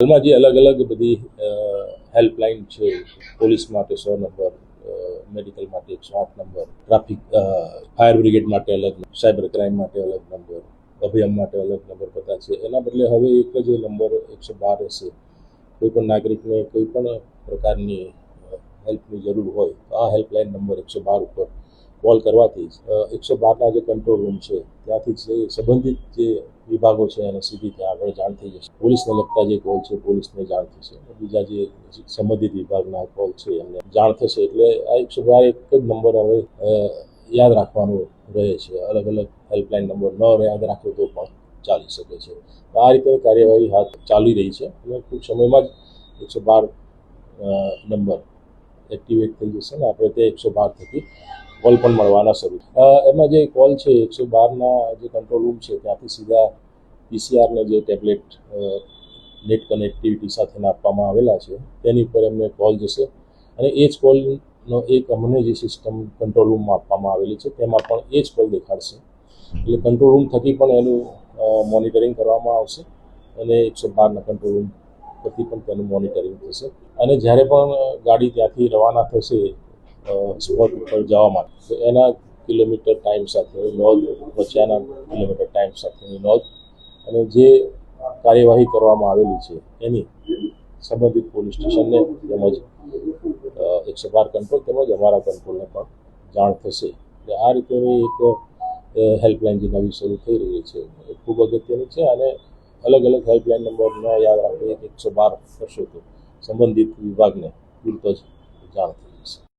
હાલમાં જે અલગ અલગ બધી હેલ્પલાઇન છે, પોલીસ માટે સો નંબર મેડિકલ માટે એકસો આઠ નંબર ટ્રાફિક ફાયર બ્રિગેડ માટે અલગ સાયબર ક્રાઇમ માટે અલગ નંબર, અભિયાન માટે અલગ નંબર બધા છે. એના બદલે હવે એક જ નંબર એકસો બાર હશે. કોઈ પણ નાગરિકને કોઈ પણ પ્રકારની હેલ્પની જરૂર હોય, તો આ હેલ્પલાઇન નંબર એકસો બાર ઉપર કોલ કરવાથી જ એકસો બારના જે કંટ્રોલ રૂમ છે, ત્યાંથી જે સંબંધિત જે વિભાગો છે એને સીધી ત્યાં આગળ જાણ થઈ જશે. પોલીસને લગતા જે કોલ છે, પોલીસને જાણ થશે. બીજા જે સંબંધિત વિભાગના કોલ છે, એમને જાણ થશે. એટલે આ એકસો બાર એક જ નંબર હવે યાદ રાખવાનો રહે છે. અલગ અલગ હેલ્પલાઇન નંબર ન યાદ રાખો તો પણ ચાલી શકે છે. આ રીતે કાર્યવાહી હાથ ચાલી રહી છે. અને ટૂંક સમયમાં જ એકસો બાર નંબર એક્ટિવેટ થઈ જશે ને, આપણે તે એકસો બાર થકી કોલ પણ મળવાના શરૂ એમાં જે કોલ છે, એકસો બારના જે કંટ્રોલ રૂમ છે, ત્યાંથી સીધા પીસીઆરને જે ટેબ્લેટ નેટ કનેક્ટિવિટી સાથેના આપવામાં આવેલા છે, તેની ઉપર એમને કોલ જશે. અને એ જ કોલનો એક અમને જે સિસ્ટમ કંટ્રોલ રૂમમાં આપવામાં આવેલી છે, તેમાં પણ એ જ કોલ દેખાડશે. એટલે કંટ્રોલ રૂમ થકી પણ એનું મોનિટરિંગ કરવામાં આવશે અને એકસો બારના કંટ્રોલ રૂમ પરથી પણ તેનું મોનિટરિંગ થશે. અને જ્યારે પણ ગાડી ત્યાંથી રવાના થશે સ્પોટ ઉપર જવા માટે, તો એના કિલોમીટર ટાઈમ સાથેની નોંધ, વચ્ચેના કિલોમીટર ટાઈમ સાથેની નોંધ અને જે કાર્યવાહી કરવામાં આવેલી છે, એની સંબંધિત પોલીસ સ્ટેશનને તેમજ એકસો બાર કંટ્રોલ તેમજ અમારા કંટ્રોલને પણ જાણ થશે. એટલે આ રીતેની એક હેલ્પલાઇન જે નવી શરૂ થઈ રહી છે, એ ખૂબ અગત્યની છે અને અલગ અલગ હેલ્પલાઇન નંબર ન યાદ રાખો, એક એકસો બાર કરશો તો સંબંધિત વિભાગને પૂરતો જ જાણ